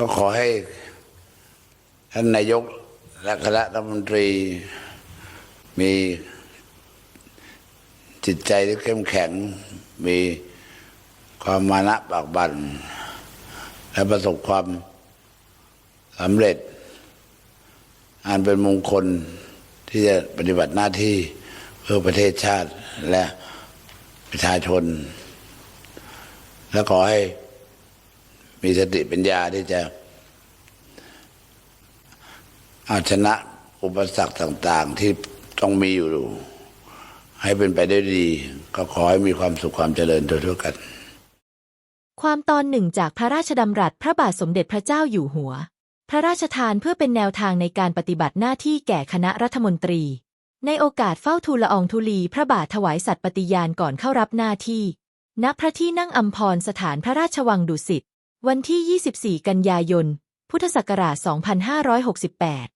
ก็ขอให้ท่านนายกและคณะรัฐมนตรีมีจิตใจที่เข้มแข็ง มีความมานะปากบันและประสบความสำเร็จ อันเป็นมงคลที่จะปฏิบัติหน้าที่เพื่อประเทศชาติและประชาชน และขอให้ มีสติปัญญาที่จะเอาชนะอุปสรรคต่าง ๆ ที่ต้องมีอยู่ ให้เป็นไปได้ดี ก็ขอให้มีความสุขความเจริญทั่วๆกัน ความตอนหนึ่งจากพระราชดำรัสพระบาทสมเด็จพระเจ้าอยู่หัว พระราชทานเพื่อเป็นแนวทางในการปฏิบัติหน้าที่แก่คณะรัฐมนตรี ในโอกาสเฝ้าทูลละอองธุลีพระบาทถวายสัตย์ปฏิญาณก่อนเข้ารับหน้าที่ ณพระที่นั่งอัมพรสถานพระราชวังดุสิต วันที่ 24 กันยายน พุทธศักราช 2568